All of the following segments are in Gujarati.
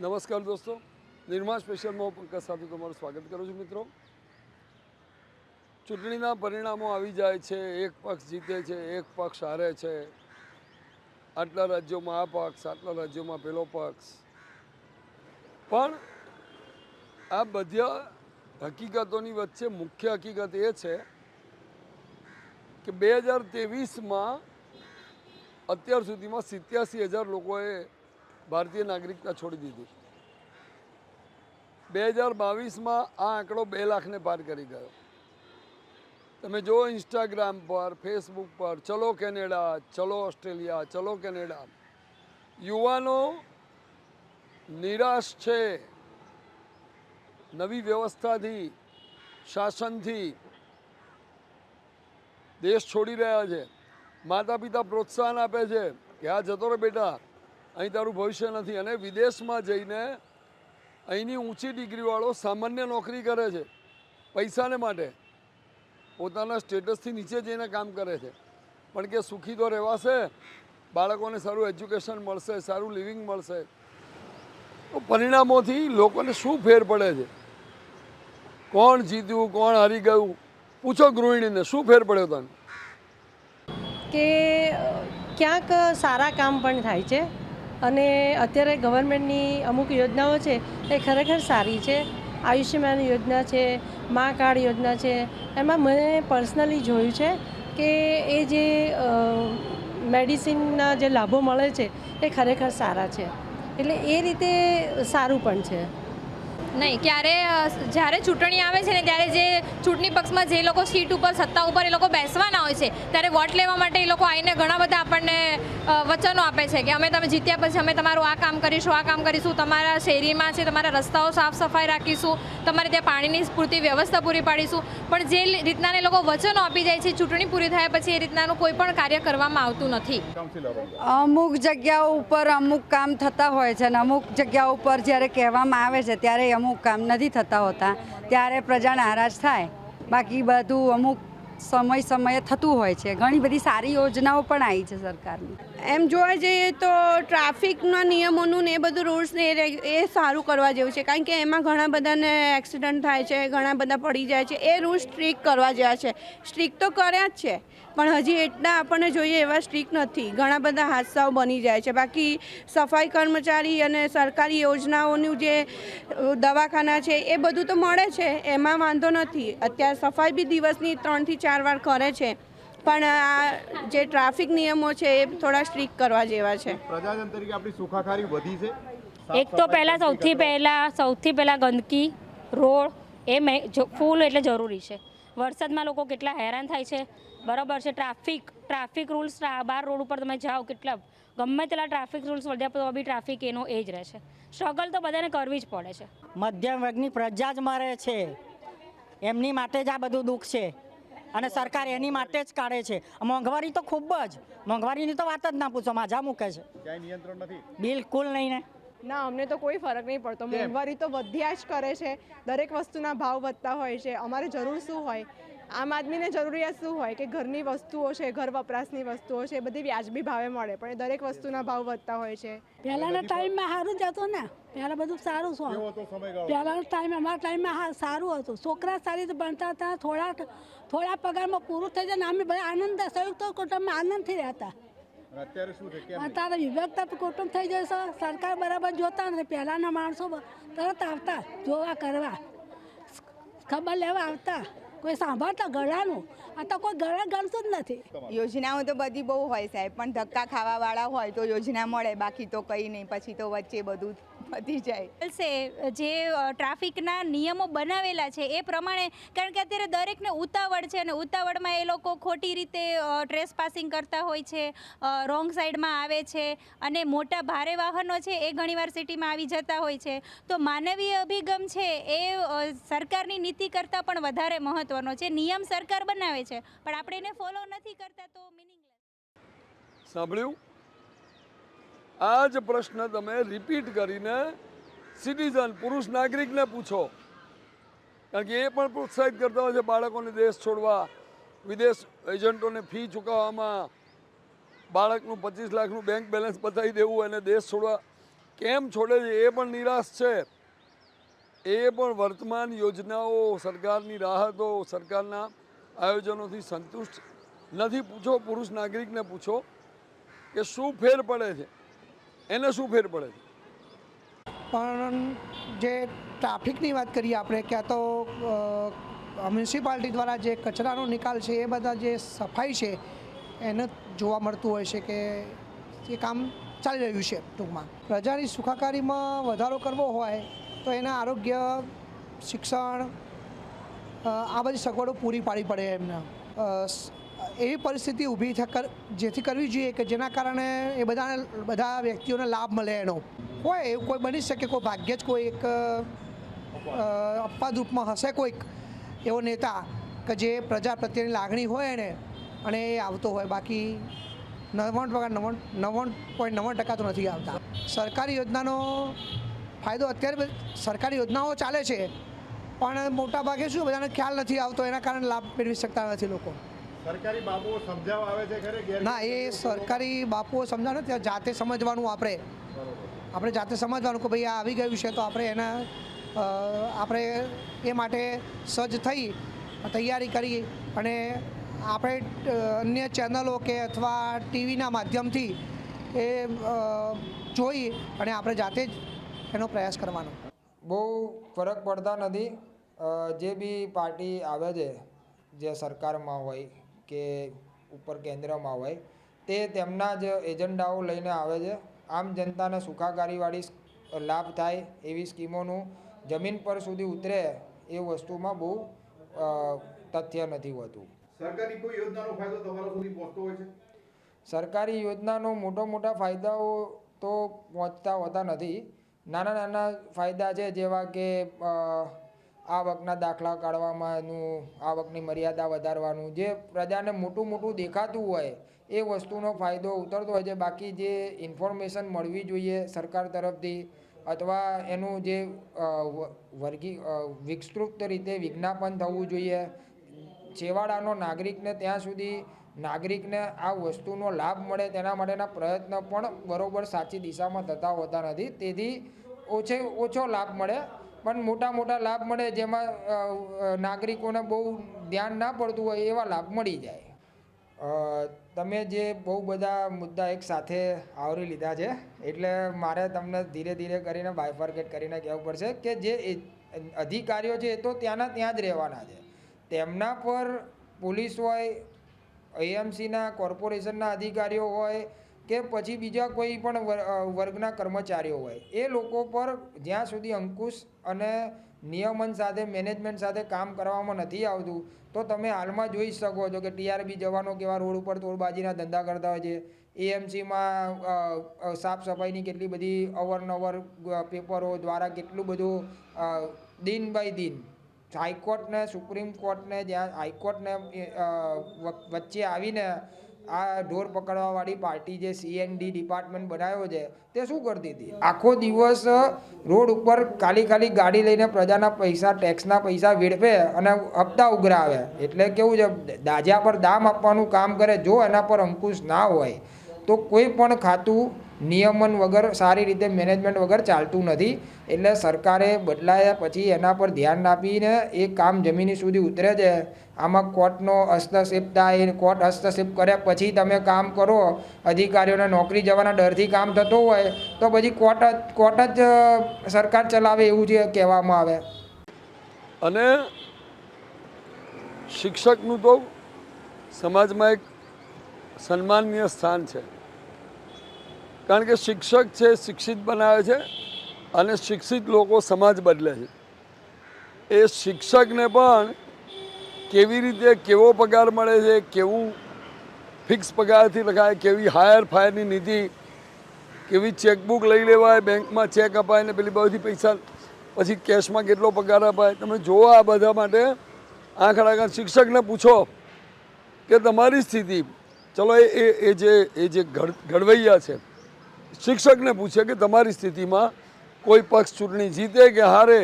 નમસ્કાર દોસ્તો. નિર્મા સ્પેશિયલમાં હું પંકજ સાથે તમારું સ્વાગત કરું છું મિત્રો. ચૂંટણીના પરિણામો આવી જાય છે, એક પક્ષ જીતે છે, એક પક્ષ હારે છે. આટલા રાજ્યોમાં આ પક્ષ, આટલા રાજ્યોમાં પેલો પક્ષ. પણ આ બધા હકીકતોની વચ્ચે મુખ્ય હકીકત એ છે કે બે હજાર તેવીસમાં અત્યાર સુધીમાં સિત્યાસી હજાર લોકોએ ભારતીય નાગરિકતા છોડી દીધી. બે હજાર બાવીસમાં આ આંકડો બે લાખને પાર કરી ગયો. તમે જુઓ ઇન્સ્ટાગ્રામ પર ફેસબુક પર, ચલો કેનેડા, ચલો ઓસ્ટ્રેલિયા, ચલો કેનેડા. યુવાનો નિરાશ છે. નવી વ્યવસ્થાથી, શાસનથી દેશ છોડી રહ્યા છે. માતા પિતા પ્રોત્સાહન આપે છે કે આ જતો રહે બેટા. અહીં તારું ભવિષ્ય નથી. અને વિદેશમાં જઈને અહીંની ઊંચી ડિગ્રીવાળો સામાન્ય નોકરી કરે છે, પૈસાને માટે. પોતાના સ્ટેટસથી નીચે જઈને કામ કરે છે. પણ કે સુખી તો રહેવાશે, બાળકોને સારું એજ્યુકેશન મળશે, સારું લિવિંગ મળશે. તો પરિણામોથી લોકોને શું ફેર પડે છે? કોણ જીત્યું, કોણ હારી ગયું? પૂછો ગૃહિણીને, શું ફેર પડ્યો તને? કે ક્યાંક સારા કામ પણ થાય છે. અને અત્યારે ગવર્મેન્ટની અમુક યોજનાઓ છે એ ખરેખર સારી છે. આયુષ્યમાન યોજના છે, મા કાર્ડ યોજના છે, એમાં મેં પર્સનલી જોયું છે કે એ જે મેડિસિનના જે લાભો મળે છે એ ખરેખર સારા છે. એટલે એ રીતે સારું પણ છે. નહીં, ક્યારે જ્યારે ચૂંટણી આવે છે ને ત્યારે જે ચૂંટણી પક્ષમાં જે લોકો સીટ ઉપર, સત્તા ઉપર એ લોકો બેસવાના હોય છે, ત્યારે વોટ લેવા માટે એ લોકો આવીને ઘણા બધા આપણને વચનો આપે છે કે અમે તમે જીત્યા પછી અમે તમારું આ કામ કરીશું, આ કામ કરીશું, તમારા શેરીમાં છે, તમારા રસ્તાઓ સાફ સફાઈ રાખીશું, તમારે ત્યાં પાણીની પૂરતી વ્યવસ્થા પૂરી પાડીશું. પણ જે રીતના એ લોકો વચનો આપી જાય છે, ચૂંટણી પૂરી થયા પછી એ રીતનાનું કોઈ પણ કાર્ય કરવામાં આવતું નથી. અમુક જગ્યાઓ ઉપર અમુક કામ થતા હોય છે અને અમુક જગ્યાઓ ઉપર જ્યારે કહેવામાં આવે છે, ત્યારે અમુક કામ નથી થતા હોતા, ત્યારે પ્રજા નારાજ થાય. બાકી બધું અમુક સમય સમયે થતું હોય છે. ઘણી બધી સારી યોજનાઓ પણ આવી છે સરકારની. એમ જોવા જઈએ તો ટ્રાફિકના નિયમોનું ને એ બધું રૂલ્સ ને એ સારું કરવા જેવું છે. કારણ કે એમાં ઘણા બધાને એક્સિડન્ટ થાય છે, ઘણા બધા પડી જાય છે. એ રૂલ્સ સ્ટ્રિક કરવા જેવા છે. સ્ટ્રિક તો કર્યા જ છે. પણ હજી એટલા આપણને જોઈએ એવા સ્ટ્રિક નથી. ઘણા બધા હાદસાઓ બની જાય છે. બાકી સફાઈ કર્મચારી અને સરકારી યોજનાઓનું જે દવાખાના છે એ બધું તો મળે છે. એમાં વાંધો નથી. અત્યારે સફાઈ બી દિવસની ત્રણથી ચાર વાર કરે છે. પણ આ જે ટ્રાફિક નિયમો છે એ થોડા સ્ટ્રિક્ટ કરવા જેવા છે. પ્રજાજન તરીકે આપણી સુખાકારી વધી છે. એક તો પહેલાં સૌથી પહેલાં સૌથી પહેલાં ગંદકી રોડ એ મેં જો ફૂલ એટલે જરૂરી છે. વરસાદમાં લોકો કેટલા હેરાન થાય છે. બરાબર છે ટ્રાફિક ટ્રાફિક રૂલ્સ બાર રોડ ઉપર તમે જાઓ કેટલા ગમે તેટલા ટ્રાફિક રૂલ્સ વધ્યા તો બી ટ્રાફિક એનો એ જ રહેશે સ્ટ્રગલ તો બધાને કરવી જ પડે છે. મધ્યમ વર્ગની પ્રજા જ મરે છે. એમની માટે જ આ બધું દુઃખ છે. અને સરકાર એની માટે જ કાઢે છે. મોંઘવારી તો ખૂબ જ. મોંઘવારીની તો વાત જ ના પૂછો માજા મૂકે છે. ક્યાંય નિયંત્રણ નથી. બિલકુલ નહીં ને. ના અમને તો કોઈ ફરક નહીં પડતો. મોંઘવારી તો વધ્યા જ કરે છે. દરેક વસ્તુના ભાવ વધતા હોય છે. અમારે જરૂર શું હોય? આમ આદમીને જરૂરિયાત શું હોય કે ઘરની વસ્તુઓ છે ઘર વપરાશની વસ્તુઓ છે બધી વ્યાજબી ભાવે મળે પણ એ દરેક વસ્તુના ભાવ વધતા હોય છે. પહેલાંના ટાઈમમાં સારું જ હતું ને. પહેલાં બધું સારું શું પહેલાંના ટાઈમ અમારા ટાઈમમાં હા સારું હતું. છોકરા સારી રીતે ભણતા હતા થોડા થોડા પગારમાં પૂરું થઈ જાય ને અમે બધા આનંદ સંયુક્ત કુટુંબમાં આનંદથી રહેતા. અને અત્યારે શું છે અત્યારે વિભક્ત કુટુંબ થઈ જાય છે સરકાર બરાબર જોતા નથી. પહેલાંના માણસો તરત આવતા જોવા કરવા. ખબર લેવા આવતા. કોઈ સાંભળતા ગળાનું. આ તો કોઈ ગળા ગણતું જ નથી. યોજનાઓ તો બધી બહુ હોય સાહેબ, પણ ધક્કા ખાવાવાળા હોય તો યોજના મળે, બાકી તો કંઈ નહીં. પછી તો વચ્ચે બધું વધી જાય. છે જે ટ્રાફિકના નિયમો બનાવેલા છે એ પ્રમાણે કારણ કે અત્યારે દરેકને ઉતાવળ છે અને ઉતાવળમાં એ લોકો ખોટી રીતે ટ્રેસ પાસિંગ કરતા હોય છે રોંગ સાઈડમાં આવે છે અને મોટા ભારે વાહનો છે એ ઘણીવાર સિટીમાં આવી જતા હોય છે. તો માનવીય અભિગમ છે એ સરકારની નીતિ કરતાં પણ વધારે મહત્ત્વનો છે. નિયમ સરકાર બનાવે છે પણ આપણે એને ફોલો નથી કરતા તો મિનિંગલેસ સાંભળ્યું? આ જ પ્રશ્ન તમે રિપીટ કરીને સિટીઝન પુરુષ, નાગરિકને પૂછો. કારણ કે એ પણ પ્રોત્સાહિત કરતા હોય છે બાળકોને દેશ છોડવા. વિદેશ એજન્ટોને ફી ચૂકવવામાં બાળકનું પચીસ લાખનું બેંક બેલેન્સ બતાવી દેવું અને દેશ છોડવા. કેમ છોડે છે એ પણ નિરાશ છે. એ પણ વર્તમાન યોજનાઓ, સરકારની રાહતો, સરકારના આયોજનોથી સંતુષ્ટ નથી. પૂછો, પુરુષ, નાગરિકને પૂછો કે શું ફેર પડે છે? એને શું ફેર પડે પણ જે ટ્રાફિકની વાત કરીએ આપણે, ક્યાં તો મ્યુનિસિપાલિટી દ્વારા જે કચરાનો નિકાલ છે, એ બધા જે સફાઈ છે, એને જોવા મળતું હોય છે કે એ કામ ચાલી રહ્યું છે ટૂંકમાં. પ્રજાની સુખાકારીમાં વધારો કરવો હોય તો એના આરોગ્ય, શિક્ષણ આ બધી સગવડો પૂરી પાડવી પડે એમને. એવી પરિસ્થિતિ ઊભી થકર જેથી કરવી જોઈએ કે જેના કારણે એ બધાને, બધા વ્યક્તિઓને લાભ મળે એનો. હોય એવું કોઈ બની શકે, કોઈ ભાગ્યે જ કોઈ એક અપવાદ રૂપમાં હશે કોઈક એવો નેતા કે જે પ્રજા પ્રત્યેની લાગણી હોય એને અને એ આવતો હોય. બાકી નવ્વાણું ટકા, નવ્વાણું નવ્વાણું પોઈન્ટ નવ્વાણું ટકા તો નથી આવતા. સરકારી યોજનાનો ફાયદો અત્યારે સરકારી યોજનાઓ ચાલે છે, પણ મોટા ભાગે શું બધાને ખ્યાલ નથી આવતો એના કારણે લાભ મેળવી શકતા નથી લોકો. સરકારી બાપુઓ સમજાવવા આવે છે ખરે? ના એ સરકારી બાપુઓ સમજાવે ત્યાં જાતે સમજવાનું આપણે. આપણે જાતે સમજવાનું કે ભાઈ આ આવી ગયું છે તો આપણે એના આપણે એ માટે સજ્જ થઈ તૈયારી કરી અને આપણે અન્ય ચેનલો કે અથવા ટીવીના માધ્યમથી એ જોઈ અને આપણે જાતે જ એનો પ્રયાસ કરવાનો. બહુ ફરક પડતા નથી. જે બી પાર્ટી આવે છે જે સરકારમાં હોય કે ઉપર કેન્દ્રમાં હોય તે તેમના જ એજન્ડાઓ લઈને આવે છે. આમ જનતાને સુખાકારીવાળી લાભ થાય એવી સ્કીમોનું જમીન પર સુધી ઉતરે એ વસ્તુમાં બહુ તથ્ય નથી હોતું. સરકારી કોઈ યોજનાનો ફાયદો તમારા સુધી પહોંચતો હોય છે? સરકારી યોજનાનો મોટા મોટા ફાયદાઓ તો પહોંચતા હોતા નથી. નાના નાના ફાયદા છે જેવા કે આવકના દાખલા કાઢવામાંનું, આવકની મર્યાદા વધારવાનું, જે પ્રજાને મોટું મોટું દેખાતું હોય, એ વસ્તુનો ફાયદો ઉતરતો હોય છે. બાકી જે ઇન્ફોર્મેશન મળવી જોઈએ સરકાર તરફથી, અથવા એનું જે વર્ગી વિસ્તૃત રીતે વિજ્ઞાપન થવું જોઈએ. છેવાડાનો નાગરિકને ત્યાં સુધી નાગરિકને આ વસ્તુનો લાભ મળે તેના માટેના પ્રયત્ન પણ બરોબર સાચી દિશામાં થતા હોતા નથી. તેથી ઓછે, ઓછો લાભ મળે પણ મોટા મોટા લાભ મળે જેમાં નાગરિકોને બહુ ધ્યાન ના પડતું હોય એવા લાભ મળી જાય. તમે જે બહુ બધા મુદ્દા એક સાથે આવરી લીધા છે, એટલે મારે તમને ધીરે ધીરે કરીને બાયફર્કેટ કરીને કહેવું પડશે કે જે અધિકારીઓ છે એ તો ત્યાંના ત્યાં જ રહેવાના છે. તેમના પર પોલીસ હોય એએમસીના કોર્પોરેશનના અધિકારીઓ હોય કે પછી બીજા કોઈ પણ વર- વર્ગના કર્મચારીઓ હોય. એ લોકો પર જ્યાં સુધી અંકુશ અને નિયમન સાથે, મેનેજમેન્ટ સાથે કામ કરવામાં નથી આવતું, તો તમે હાલમાં જોઈ શકો છો કે ટીઆરબી જવાનો કેવા રોડ ઉપર તોડબાજીના ધંધા કરતા હોય છે. એએમસીમાં સાફ સફાઈની કેટલી બધી અવરનવર પેપરો દ્વારા કેટલું બધું દિન બાય દિન હાઈકોર્ટને, સુપ્રીમ કોર્ટને, જ્યાં હાઈકોર્ટને વચ્ચે આવીને આ ઢોર પકડવાવાળી પાર્ટી જે સીએનડી ડિપાર્ટમેન્ટ બનાવ્યો છે, તે શું કરતી હતી? આખો દિવસ રોડ ઉપર ખાલી ખાલી ગાડી લઈને પ્રજાના પૈસા ટેક્સના પૈસા વેડફે અને હપ્તા ઉઘરાવે. એટલે કેવું છે દાજા પર દામ આપવાનું કામ કરે, જો એના પર અંકુશ ના હોય, તો કોઈ પણ ખાતું નિયમન વગર, સારી રીતે મેનેજમેન્ટ વગર ચાલતું નથી. એટલે સરકારે બદલાયા પછી એના પર ધ્યાન આપીને એ કામ જમીની સુધી ઉતરે છે. આમાં કોર્ટનો હસ્તક્ષેપ થાય, કોર્ટ હસ્તક્ષેપ કર્યા પછી તમે કામ કરો, અધિકારીઓને નોકરી જવાના ડરથી કામ થતું હોય, તો પછી કોર્ટ કોર્ટ જ સરકાર ચલાવે એવું જે કહેવામાં આવે. અને શિક્ષકનું તો સમાજમાં એક સન્માનનીય સ્થાન છે. કારણ કે શિક્ષક છે, શિક્ષિત બનાવે છે અને શિક્ષિત લોકો સમાજ બદલે છે. એ શિક્ષકને પણ કેવી રીતે કેવો પગાર મળે છે, કેવું ફિક્સ પગારથી લખાય, કેવી હાયર ફાયરની નીતિ, કેવી ચેકબુક લઈ લેવાય, બેંકમાં ચેક અપાય ને પેલી બધી પૈસા, પછી કેશમાં કેટલો પગાર અપાય. તમે જુઓ આ બધા માટે આંખ આગળ શિક્ષકને પૂછો કે તમારી સ્થિતિ, ચલો એ એ જે એ જે ઘડ, ઘડવૈયા છે, શિક્ષકને પૂછે કે તમારી સ્થિતિમાં કોઈ પક્ષ ચૂંટણી જીતે કે હારે,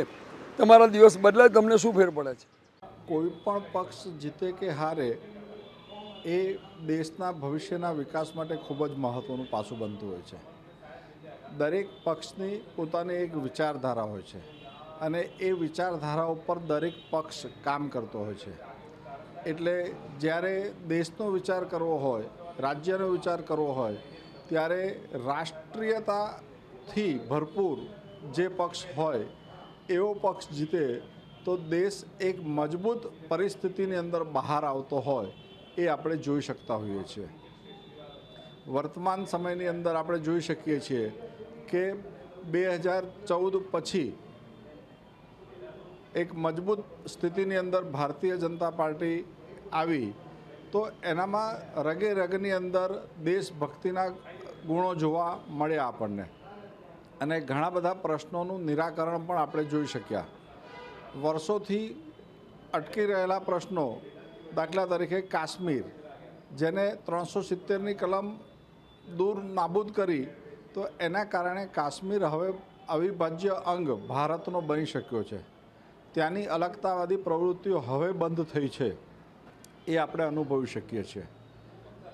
તમારા દિવસ બદલાય, તમને શું ફેર પડે છે? કોઈ પણ પક્ષ જીતે કે હારે, એ દેશના ભવિષ્યના વિકાસ માટે ખૂબ જ મહત્ત્વનું પાસું બનતું હોય છે. દરેક પક્ષની પોતાની એક વિચારધારા હોય છે અને એ વિચારધારા ઉપર દરેક પક્ષ કામ કરતો હોય છે. એટલે જ્યારે દેશનો વિચાર કરવો હોય, રાજ્યનો વિચાર કરવો હોય, ત્યારે રાષ્ટ્રીયતાથી ભરપૂર જે પક્ષ હોય, એવો પક્ષ જીતે તો દેશ એક મજબૂત પરિસ્થિતિની અંદર બહાર આવતો હોય એ આપણે જોઈ શકતા હોઈએ છીએ. વર્તમાન સમયની અંદર આપણે જોઈ શકીએ છીએ કે બે હજાર ચૌદ પછી એક મજબૂત સ્થિતિની અંદર ભારતીય જનતા પાર્ટી આવી તો એનામાં રગે રગની અંદર દેશભક્તિના ગુણો જોવા મળ્યા આપણને. અને ઘણા બધા પ્રશ્નોનું નિરાકરણ પણ આપણે જોઈ શક્યા. વર્ષોથી અટકી રહેલા પ્રશ્નો દાખલા તરીકે કાશ્મીર, જેને ત્રણસો સિત્તેરની કલમ દૂર નાબૂદ કરી, તો એના કારણે કાશ્મીર હવે અવિભાજ્ય અંગ ભારતનો બની શક્યો છે. ત્યાંની અલગતાવાદી પ્રવૃત્તિઓ હવે બંધ થઈ છે એ આપણે અનુભવી શકીએ છીએ.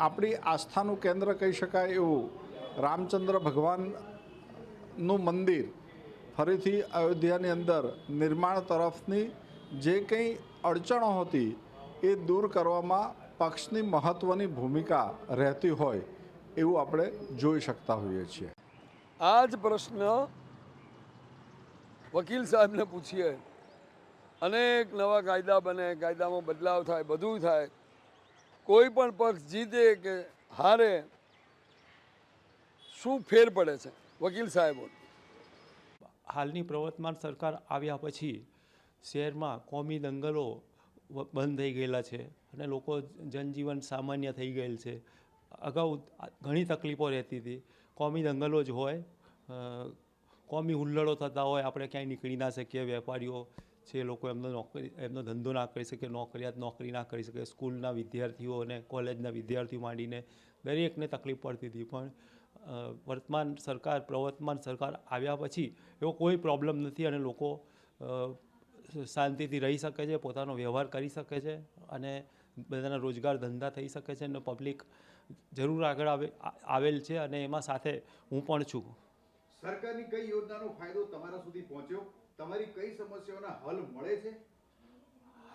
આપણી આસ્થાનું કેન્દ્ર કહી શકાય એવું રામચંદ્ર ભગવાનનું મંદિર ફરીથી અયોધ્યાની અંદર નિર્માણ તરફની જે કંઈ અડચણો હતી એ દૂર કરવામાં પક્ષની મહત્ત્વની ભૂમિકા રહેતી હોય એવું આપણે જોઈ શકતા હોઈએ છીએ. આ જ પ્રશ્ન વકીલ સાહેબને પૂછીએ. અનેક નવા કાયદા બને, કાયદામાં બદલાવ થાય, બધું થાય. કોઈ પણ પક્ષ જીતે કે હારે શું ફેર પડે છે વકીલ સાહેબો હાલની પ્રવર્તમાન સરકાર આવ્યા પછી શહેરમાં કોમી દંગલો બંધ થઈ ગયેલા છે અને લોકો જનજીવન સામાન્ય થઈ ગયેલ છે. અગાઉ ઘણી તકલીફો રહેતી હતી. કોમી દંગલો જ હોય કોમી હુલ્લડો થતા હોય, આપણે ક્યાંય નીકળી ના શકીએ, વેપારીઓ છે લોકો એમનો નોકરી, એમનો ધંધો ના કરી શકે, નોકરિયાત નોકરી ના કરી શકે, સ્કૂલના વિદ્યાર્થીઓ અને કોલેજના વિદ્યાર્થીઓ માંડીને દરેકને તકલીફ પડતી હતી. પણ વર્તમાન સરકાર પ્રવર્તમાન સરકાર આવ્યા પછી એવો કોઈ પ્રોબ્લેમ નથી અને લોકો શાંતિથી રહી શકે છે પોતાનો વ્યવહાર કરી શકે છે અને બધાના રોજગાર ધંધા થઈ શકે છે અને પબ્લિક જરૂર આગળ આવે આવેલ છે અને એમાં સાથે હું પણ છું. સરકારની કઈ યોજનાનો ફાયદો તમારા સુધી પહોંચ્યો? તમારી કઈ સમસ્યાઓના હલ મળે છે?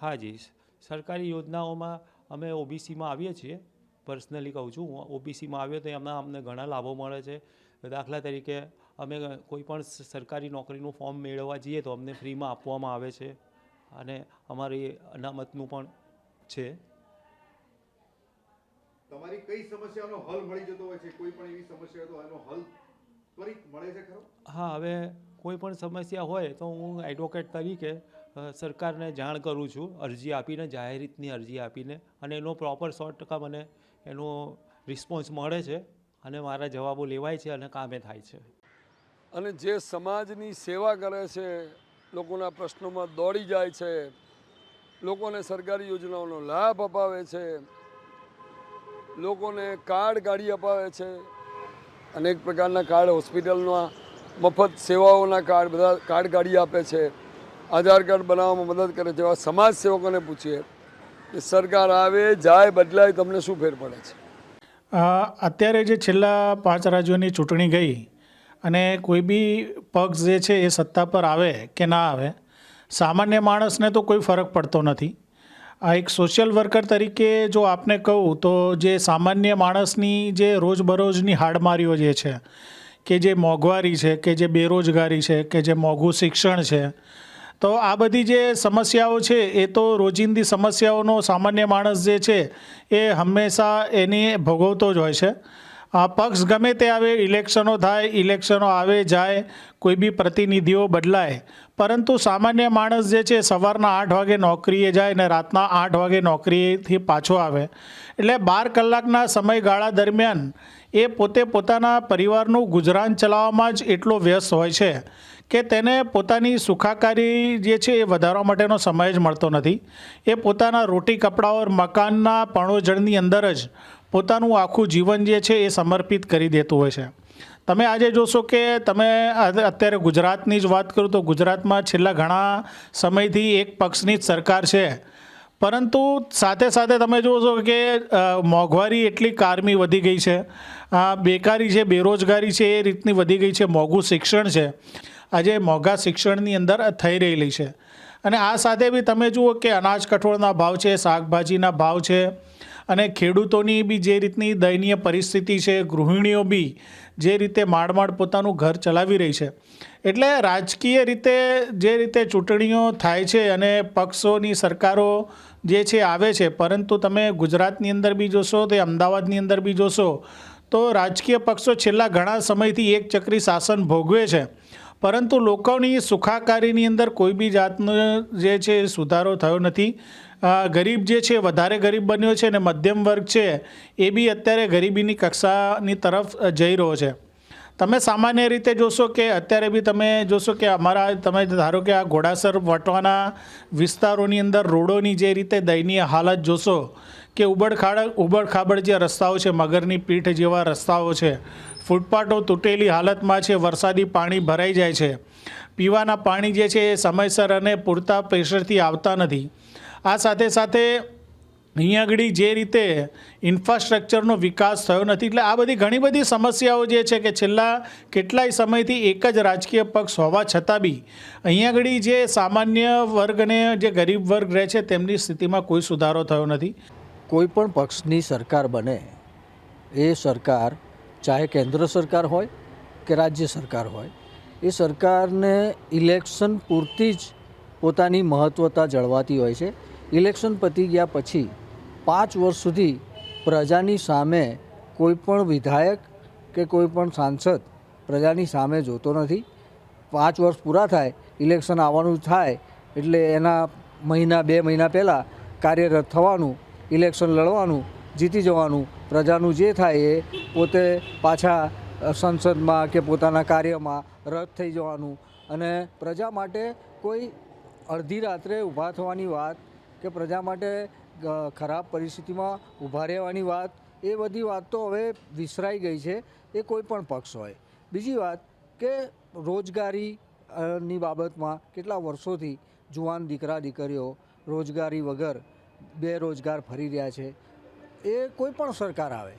હા જી સરકારી યોજનાઓમાં અમે ઓબીસીમાં આવીએ છીએ. પર્સનલી કહું છું હું ઓબીસીમાં આવ્યો તો એમાં અમને ઘણા લાભો મળે છે. દાખલા તરીકે અમે કોઈ પણ સરકારી નોકરીનું ફોર્મ મેળવવા જઈએ તો અમને ફ્રીમાં આપવામાં આવે છે અને અમારી અનામતનું પણ છે. તમારી કઈ સમસ્યાનો હલ મળી જતો હોય છે? કોઈ પણ એવી સમસ્યા તો એનો હલ ત્વરિત મળે છે ખરો? હા હવે કોઈ પણ સમસ્યા હોય તો હું એડવોકેટ તરીકે સરકારને જાણ કરું છું અરજી આપીને જાહેર રીતની અરજી આપીને અને એનો પ્રોપર સો ટકા મને એનો રિસ્પોન્સ મળે છે અને મારા જવાબો લેવાય છે અને કામે થાય છે. અને જે સમાજની સેવા કરે છે, લોકોના પ્રશ્નોમાં દોડી જાય છે, લોકોને સરકારી યોજનાઓનો લાભ અપાવે છે, લોકોને કાર્ડ કાઢી અપાવે છે, અનેક પ્રકારના કાર્ડ હોસ્પિટલના મફત સેવાઓના કાર્ડ, બધા કાર્ડ કાઢી આપે છે, આધાર કાર્ડ બનાવવામાં મદદ કરે છે, એવા સમાજ સેવકોને પૂછીએ. સરકાર આવે, જાય, બદલાય, તમને શું ફેર પડે છે? અત્યારે જે છેલ્લા પાંચ રાજ્યોની ચૂંટણી ગઈ અને કોઈ બી પક્ષ જે છે એ સત્તા પર આવે કે ના આવે, સામાન્ય માણસને તો કોઈ ફરક પડતો નથી. આ એક સોશિયલ વર્કર તરીકે જો આપને કહું તો જે સામાન્ય માણસની જે રોજબરોજની હાડમારીઓ જે છે, કે જે મોંઘવારી છે, કે જે બેરોજગારી છે, કે જે મોંઘું શિક્ષણ છે તો આ બધી જે સમસ્યાઓ છે, એ તો રોજિંદી સમસ્યાઓનો સામાન્ય માણસ જે છે, એ હંમેશા એની ભોગવતો જ હોય છે. આ પક્ષ ગમે તે આવે, ઇલેક્શનો થાય, ઇલેક્શનો આવે, જાય, કોઈ બી પ્રતિનિધિઓ બદલાય, પરંતુ સામાન્ય માણસ જે છે, સવારના આઠ વાગે નોકરીએ જાય ને રાતના આઠ વાગે નોકરીથી પાછો આવે. એટલે બાર કલાકના સમયગાળા દરમિયાન એ પોતે પોતાના પરિવારનું ગુજરાન ચલાવવામાં જ એટલો વ્યસ્ત હોય છે કે તેને પોતાની સુખાકારી જે છે એ વધારવા માટેનો સમય જ મળતો નથી. એ પોતાના રોટી કપડાઓ મકાનના પણોજળની અંદર જ પોતાનું આખું જીવન જે છે એ સમર્પિત કરી દેતું હોય છે. તમે આજે જોશો કે તમે અત્યારે ગુજરાતની જ વાત કરું તો ગુજરાતમાં છેલ્લા ઘણા સમયથી એક પક્ષની જ સરકાર છે. પરંતુ સાથે સાથે તમે જુઓ છો કે મોંઘવારી એટલી કારમી વધી ગઈ છે. આ બેકારી છે, બેરોજગારી છે, એ રીતની વધી ગઈ છે. મોંઘું શિક્ષણ છે. આજે મોંઘા શિક્ષણની અંદર થઈ રહેલી છે. અને આ સાથે બી તમે જુઓ કે અનાજ કઠોળના ભાવ છે, શાકભાજીના ભાવ છે, અને ખેડૂતોની બી જે રીતની દયનીય પરિસ્થિતિ છે, ગૃહિણીઓ બી જે રીતે માંડમાંડ પોતાનું ઘર ચલાવી રહી છે. એટલે રાજકીય રીતે જે રીતે ચૂંટણીઓ થાય છે અને પક્ષોની સરકારો જે છે, આવે છે. પરંતુ તમે ગુજરાતની અંદર બી જોશો, તે અમદાવાદની અંદર બી જોશો, તો રાજકીય પક્ષો છેલ્લા ઘણા સમયથી એક ચક્રી શાસન ભોગવે છે. પરંતુ લોકોની સુખાકારીની અંદર કોઈ બી જાતનો જે છે, સુધારો થયો નથી. ગરીબ જે છે, વધારે ગરીબ બન્યો છે અને મધ્યમ વર્ગ છે, એ બી અત્યારે ગરીબીની કક્ષાની તરફ જઈ રહ્યો છે. તમે સામાન્ય રીતે જોશો કે અત્યારે બી તમે જોશો કે અમારા તમે ધારો કે આ ઘોડાસર વટવાના વિસ્તારોની અંદર રોડોની જે રીતે દયનીય હાલત જોશો કે ઉબડખાડ ઉબડખાબડ જે રસ્તાઓ છે, મગરની પીઠ જેવા રસ્તાઓ છે, ફૂટપાથો તૂટેલી હાલતમાં છે, વરસાદી પાણી ભરાઈ જાય છે, પીવાના પાણી જે છે એ સમયસર અને પૂરતા પ્રેશરથી આવતા નથી. આ સાથે સાથે અહીંયા આગળ જે રીતે ઇન્ફ્રાસ્ટ્રક્ચરનો વિકાસ થયો નથી, એટલે આ બધી ઘણી બધી સમસ્યાઓ જે છે કે છેલ્લા કેટલાય સમયથી એક જ રાજકીય પક્ષ હોવા છતાં બી અહીંયા આગળ જે સામાન્ય વર્ગને જે ગરીબ વર્ગ રહે છે, તેમની સ્થિતિમાં કોઈ સુધારો થયો નથી. કોઈ પણ પક્ષની સરકાર બને, એ સરકાર ચાહે કેન્દ્ર સરકાર હોય કે રાજ્ય સરકાર હોય, એ સરકારને ઇલેક્શન પૂરતી જ પોતાની મહત્ત્વતા જળવાતી હોય છે. ઇલેક્શન પતી ગયા પછી પાંચ વર્ષ સુધી પ્રજાની સામે કોઈ પણ વિધાયક કે કોઈ પણ સાંસદ પ્રજાની સામે જોતો નથી. પાંચ વર્ષ પૂરા થાય, ઇલેક્શન આવવાનું થાય, એટલે એના મહિના, બે મહિના પહેલાં કાર્યરત થવાનું, ઇલેક્શન લડવાનું, જીતી જવાનું, પ્રજાનું જે થાય એ પોતે પાછા સંસદમાં કે પોતાના કાર્યમાં રદ થઈ જવાનું. અને પ્રજા માટે કોઈ અડધી રાત્રે ઊભા થવાની વાત કે પ્રજા માટે ખરાબ પરિસ્થિતિમાં ઊભા રહેવાની વાત, એ બધી વાત તો હવે વિસરાઈ ગઈ છે, એ કોઈ પણ પક્ષ હોય. બીજી વાત કે રોજગારી ની બાબતમાં કેટલા વર્ષોથી જુવાન દીકરા, દીકરીઓ રોજગારી વગર બેરોજગાર ફરી રહ્યા છે, એ કોઈ પણ સરકાર આવે.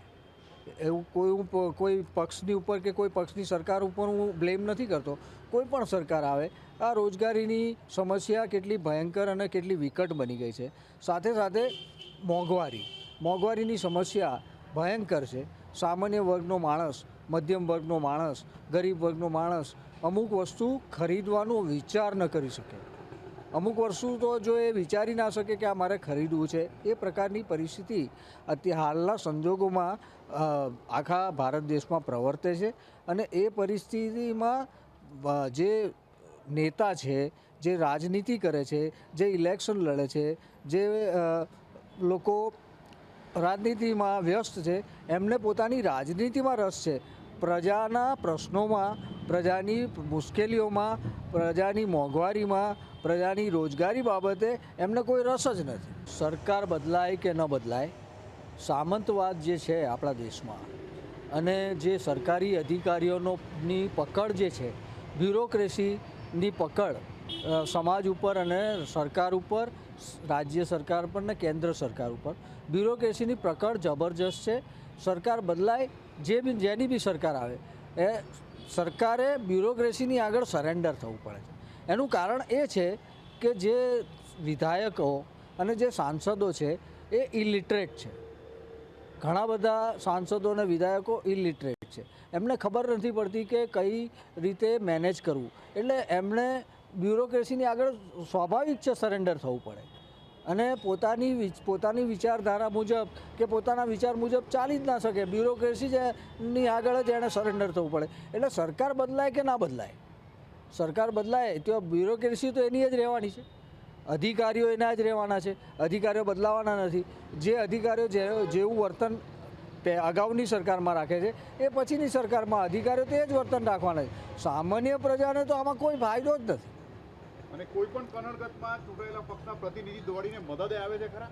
એવું કોઈ હું કોઈ પક્ષની ઉપર કે કોઈ પક્ષની સરકાર ઉપર હું બ્લેમ નથી કરતો. કોઈ પણ સરકાર આવે, આ રોજગારીની સમસ્યા કેટલી ભયંકર અને કેટલી વિકટ બની ગઈ છે. સાથે સાથે મોંઘવારી, મોંઘવારીની સમસ્યા ભયંકર છે. સામાન્ય વર્ગનો માણસ, મધ્યમ વર્ગનો માણસ, ગરીબ વર્ગનો માણસ અમુક વસ્તુ ખરીદવાનો વિચાર ન કરી શકે. અમુક વસ્તુ તો જો એ વિચારી ના શકે કે આ મારે ખરીદવું છે, એ પ્રકારની પરિસ્થિતિ અત્યારે હાલના સંજોગોમાં આખા ભારત દેશમાં પ્રવર્તે છે અને એ પરિસ્થિતિમાં જે નેતા છે, જે રાજનીતિ કરે છે, જે ઇલેક્શન લડે છે, જે લોકો રાજનીતિમાં વ્યસ્ત છે, એમને પોતાની રાજનીતિમાં રસ છે. પ્રજાના પ્રશ્નોમાં, પ્રજાની મુશ્કેલીઓમાં, પ્રજાની મોંઘવારીમાં, પ્રજાની રોજગારી બાબતે એમને કોઈ રસ જ નથી. સરકાર બદલાય કે ન બદલાય? સામંતવાદ જે છે આપણા દેશમાં અને જે સરકારી અધિકારીઓની પકડ જે છે, બ્યુરોક્રેસીની પકડ સમાજ ઉપર અને સરકાર ઉપર, રાજ્ય સરકાર પર ને કેન્દ્ર સરકાર ઉપર, બ્યુરોક્રેસીની પકડ જબરજસ્ત છે. સરકાર બદલાય, જે બી, જેની બી સરકાર આવે, એ સરકારે બ્યુરોક્રેસીની આગળ સરેન્ડર થવું પડે છે. એનું કારણ એ છે કે જે વિધાયકો અને જે સાંસદો છે, એ ઇલિટરેટ છે. ઘણા બધા સાંસદો અને વિધાયકો ઇલિટરેટ છે. એમને ખબર નથી પડતી કે કઈ રીતે મેનેજ કરવું. એટલે એમણે બ્યુરોક્રેસીની આગળ સ્વાભાવિક છે સરેન્ડર થવું પડે. અને પોતાની પોતાની વિચારધારા મુજબ કે પોતાના વિચાર મુજબ ચાલી જ ના શકે. બ્યુરોક્રેસી જ ની આગળ જ એણે સરેન્ડર થવું પડે. એટલે સરકાર બદલાય કે ના બદલાય? સરકાર બદલાય તો બ્યુરોક્રેસી તો એની જ રહેવાની છે. અધિકારીઓ એના જ રહેવાના છે અધિકારીઓ બદલાવાના નથી. જે અધિકારીઓ જે જેવું વર્તન અગાઉની સરકારમાં રાખે છે એ પછીની સરકારમાં અધિકારીઓ તે જ વર્તન રાખવાના છે. સામાન્ય પ્રજાને તો આમાં કોઈ ફાયદો જ નથી. અને કોઈ પણ કનડગતમાં ચૂંટાયેલા પક્ષના પ્રતિનિધિ દોડીને મદદ આવે છે ખરા?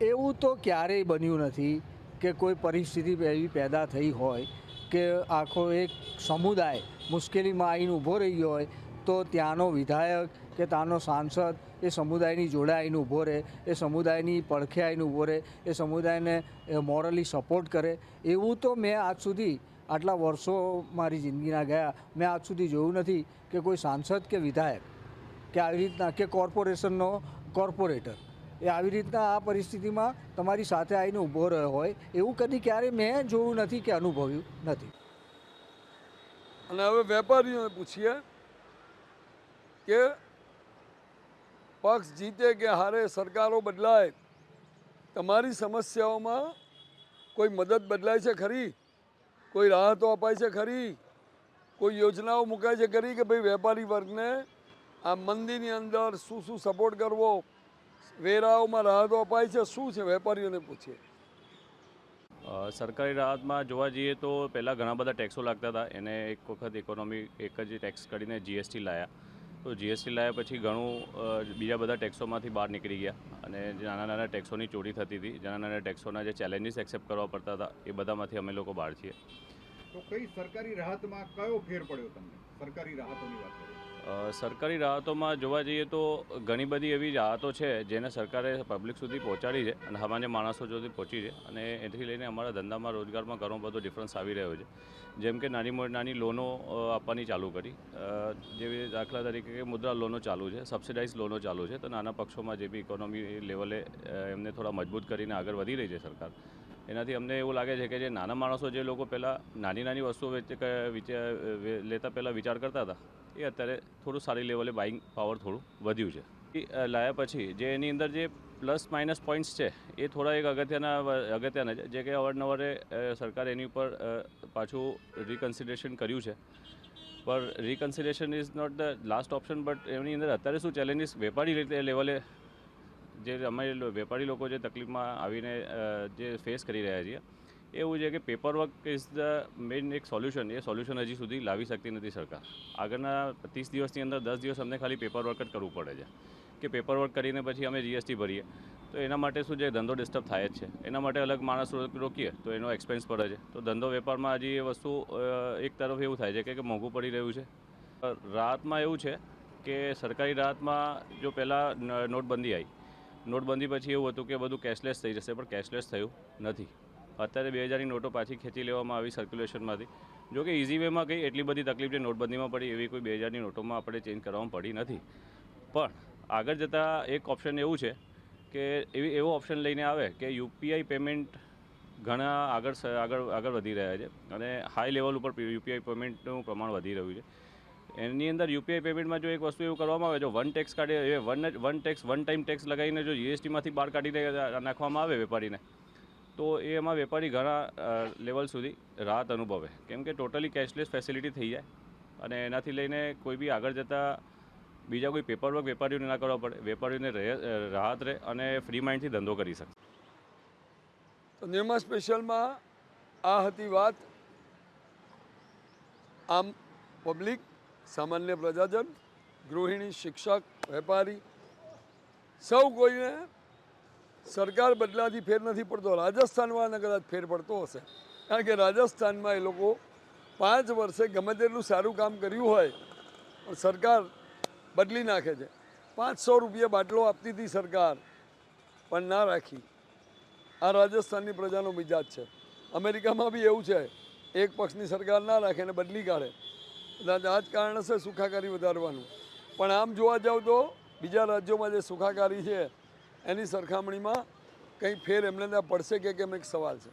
એવું તો ક્યારેય બન્યું નથી કે કોઈ પરિસ્થિતિ એવી પેદા થઈ હોય કે આખો એક સમુદાય મુશ્કેલીમાં આવીને ઊભો રહી હોય તો ત્યાંનો વિધાયક કે ત્યાંનો સાંસદ એ સમુદાયની જોડે આવીને ઊભો રહે, એ સમુદાયની પડખે આવીને ઊભો રહે, એ સમુદાયને મોરલી સપોર્ટ કરે, એવું તો મેં આજ સુધી આટલા વર્ષો મારી જિંદગીના ગયા, મેં આજ સુધી જોયું નથી કે કોઈ સાંસદ કે વિધાયક કે આવી રીતના, કે કોર્પોરેશનનો કોર્પોરેટર એ આવી રીતના આ પરિસ્થિતિમાં તમારી સાથે આવીને ઊભો રહ્યો હોય, એવું કદી ક્યારે મેં જોયું નથી કે અનુભવ્યું નથી. અને હવે વેપારીઓને પૂછીએ કે પક્ષ જીતે કે હારે સરકારો બદલાય, તમારી સમસ્યાઓમાં કોઈ મદદ બદલાય છે ખરી? કોઈ રાહતો અપાય છે ખરી? કોઈ યોજનાઓ મુકાય છે ખરી કે ભાઈ વેપારી વર્ગને આ મંદીની અંદર શું શું સપોર્ટ કરવો? વેરાઓમાં રાહતો અપાય છે, શું છે? વેપારીઓને પૂછીએ. સરકારી રાહતમાં જોવા જઈએ તો પહેલાં ઘણા બધા ટેક્સો લાગતા હતા. એને એક વખત ઇકોનોમી એક જ ટેક્સ કરીને જીએસટી લાયા. તો જીએસટી લાયા પછી ઘણું બીજા બધા ટેક્સોમાંથી બહાર નીકળી ગયા. અને નાના નાના ટેક્સોની ચોરી થતી હતી નાના નાના ટેક્સોના જે ચેલેન્જીસ એક્સેપ્ટ કરવા પડતા હતા, એ બધામાંથી અમે લોકો બહાર છીએ. તો કઈ સરકારી રાહતમાં કયો ફેર પડ્યો તમને? સરકારી રાહતોની વાત કરીએ. સરકારી રાહતોમાં જોવા જઈએ તો ઘણી બધી એવી રાહતો છે જેને સરકારે પબ્લિક સુધી પહોંચાડી છે અને સામાન્ય માણસો સુધી પહોંચી છે અને એથી લઈને અમારા ધંધામાં રોજગારમાં ઘણો બધો ડિફરન્સ આવી રહ્યો છે. જેમ કે નાની નાની લોનો આપવાની ચાલુ કરી. જેવી દાખલા તરીકે કે મુદ્રા લોનો ચાલુ છે સબસિડાઇઝ લોનો ચાલુ છે, તો નાના પક્ષોમાં જે બી ઇકોનોમી લેવલે એમને થોડા મજબૂત કરીને આગળ વધી રહી છે સરકાર. એનાથી અમને એવું લાગે છે કે જે નાના માણસો જે લોકો પહેલાં નાની નાની વસ્તુઓ વિચે- લેતા પહેલાં વિચાર કરતા હતા એ અત્યારે થોડું સારી લેવલે બાઇંગ પાવર થોડું વધ્યું છે. એ લાયા પછી જે એની અંદર જે પ્લસ માઇનસ પોઈન્ટ્સ છે, એ થોડા એક અગત્યના અગત્યના છે. જે કે અવારનવારે સરકાર એની ઉપર પાછું રિકન્સિડરેશન કર્યું છે. પર reconsideration is not the last option but એની અંદર અત્યારે શું ચેલેન્જીસ વેપારી રીતે લેવલે, જે અમે વેપારી લોકો જે તકલીફમાં આવીને જે ફેસ કરી રહ્યા છીએ એવું છે કે paper work is the main એક સોલ્યુશન એ સોલ્યુશન હજી સુધી લાવી શકતી નથી સરકાર. આગળના ત્રીસ દિવસની અંદર દસ દિવસ અમને ખાલી પેપર વર્ક જ કરવું પડે છે. કે પેપર વર્ક કરીને પછી અમે જીએસટી ભરીએ. તો એના માટે શું છે, ધંધો ડિસ્ટર્બ થાય જ છે. એના માટે અલગ માણસ રોકીએ તો એનો એક્સપેન્સ પડે છે. તો ધંધો વેપારમાં હજી એ વસ્તુ એક તરફ એવું થાય છે કે- મોંઘું પડી રહ્યું છે. રાહતમાં એવું છે કે સરકારી રાહતમાં જો પહેલાં નોટબંધી આવી નોટબંધી પછી એવું હતું કે બધું કેશલેસ થઈ જશે, પણ કેશલેસ થયું નથી. અત્યારે બે હજારની નોટો પાછી ખેંચી લેવામાં આવી સર્ક્યુલેશનમાંથી જો કે ઇઝી વેમાં કંઈ એટલી બધી તકલીફ જે નોટબંધીમાં પડી એવી કોઈ બે હજારની નોટોમાં આપણે ચેન્જ કરવામાં પડી નથી. પણ આગળ જતાં એક ઓપ્શન એવું છે કે એવી એવો ઓપ્શન લઈને આવે કે યુપીઆઈ પેમેન્ટ ઘણા આગળ આગળ આગળ વધી રહ્યા છે અને હાઈ લેવલ ઉપર યુપીઆઈ પેમેન્ટનું પ્રમાણ વધી રહ્યું છે. એની અંદર યુપીઆઈ પેમેન્ટમાં જો એક વસ્તુ એવું કરવામાં આવે, જો વન ટેક્સ કાઢે one one tax one time tax લગાવીને જો જીએસટીમાંથી બહાર કાઢીને નાખવામાં આવે વેપારીને તો એ એમાં વેપારી ઘણા લેવલ સુધી રાહત અનુભવે. કેમ કે ટોટલી કેશલેસ ફેસિલિટી થઈ જાય અને એનાથી લઈને કોઈ બી આગળ જતાં બીજા કોઈ પેપર વર્ક વેપારીઓને ના કરવા પડે. વેપારીઓને રહે રાહત રહે અને ફ્રી માઇન્ડથી ધંધો કરી શકે. તો નિર્મા સ્પેશિયલમાં આ હતી વાત. આમ પબ્લિક સામાન્ય પ્રજાજન, ગૃહિણી, શિક્ષક, વેપારી, સૌ કોઈને સરકાર બદલાથી ફેર નથી પડતો. રાજસ્થાનમાં કદાચ ફેર પડતો હશે. કારણ કે રાજસ્થાનમાં એ લોકો પાંચ વર્ષે ગમે તેટલું સારું કામ કર્યું હોય, પણ સરકાર બદલી નાખે છે. પાંચસો રૂપિયા બાટલો આપતી હતી સરકાર, પણ ના રાખી. આ રાજસ્થાનની પ્રજાનો મિજાજ છે. અમેરિકામાં બી એવું છે. એક પક્ષની સરકાર ના રાખે અને બદલી કાઢે. કદાચ આ જ કારણ હશે સુખાકારી વધારવાનું. પણ આમ જોવા જાવ તો બીજા રાજ્યોમાં જે સુખાકારી છે એની સરખામણીમાં કંઈ ફેર એમને ત્યાં પડશે કે કેમ એક સવાલ છે.